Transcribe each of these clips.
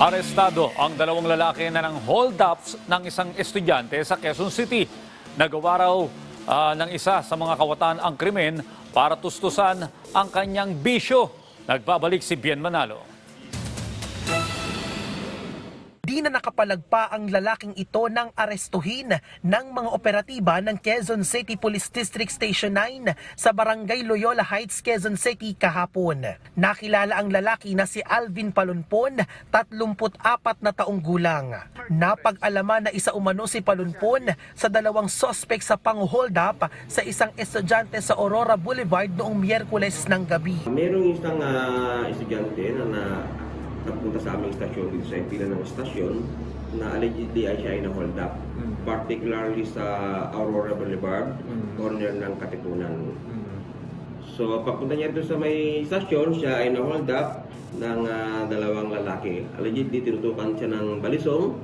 Arestado ang dalawang lalaki na ng hold-ups ng isang estudyante sa Quezon City. Nagawa raw ah, ng isa sa mga kawatan ang krimen para tustusan ang kanyang bisyo. Nagbabalik si Bien Manalo. Di na nakapalagpa ang lalaking ito ng arestuhin ng mga operatiba ng Quezon City Police District Station 9 sa Barangay Loyola Heights, Quezon City kahapon. Nakilala ang lalaki na si Alvin Palunpon, 34 na taong gulang. Napag-alaman na isa umano si Palunpon sa dalawang sospek sa pang-hold up sa isang estudyante sa Aurora Boulevard noong Miyerkules ng gabi. Merong isang ah, estudyante na, na napunta sa aming stasyon dito sa pila ng stasyon na allegedly ay siya ay na-hold up. Particularly sa Aurora Boulevard, corner ng Katipunan. So pagpunta niya doon sa may stasyon, siya ay na-hold up ng ah, dalawang lalaki. Allegedly tinutukan siya ng balisong,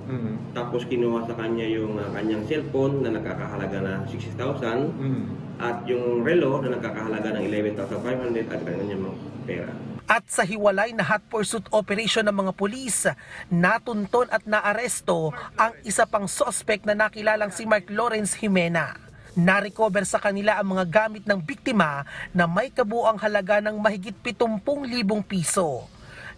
tapos kinuha sa kanya yung ah, kanyang cellphone na nagkakahalaga na 60,000 at yung relo na nagkakahalaga ng 11,500 at kanyang mga pera. At sa hiwalay na hot pursuit operation ng mga pulis, natunton at naaresto ang isa pang sospek na nakilalang si Mark Lawrence Jimena. Narecover sa kanila ang mga gamit ng biktima na may kabuang halaga ng mahigit 70,000 piso.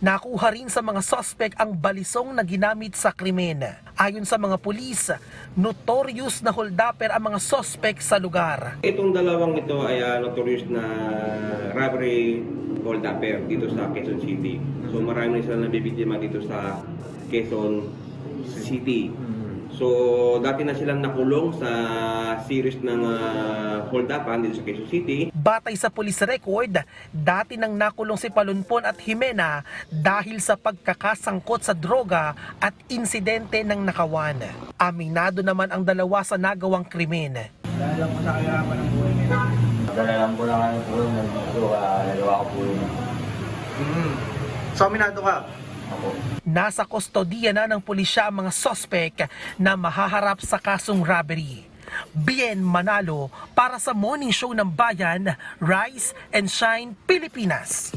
Nakuha rin sa mga sospek ang balisong na ginamit sa krimen. Ayon sa mga pulis, notorious na holdupper ang mga sospek sa lugar. Itong dalawang ito ay ah, notorious na robbery hold upper dito sa Quezon City. So marami na sila nabibiktima dito sa Quezon City. So dati na silang nakulong sa series ng uh, hold upan dito sa Quezon City. Batay sa police record, dati nang nakulong si Palunpon at Jimena dahil sa pagkakasangkot sa droga at insidente ng nakawan. Aminado naman ang dalawa sa nagawang krimen. Dahil lang po sa kahirapan ng buhay ngayon. Dala lang po lang ano po yung nagdito, uh, nagawa ko po yun. Mm. So, aminado ka? Nasa kustodiya na ng pulisya ang mga sospek na mahaharap sa kasong robbery. Bien Manalo para sa Morning Show ng Bayan, Rise and Shine, Pilipinas.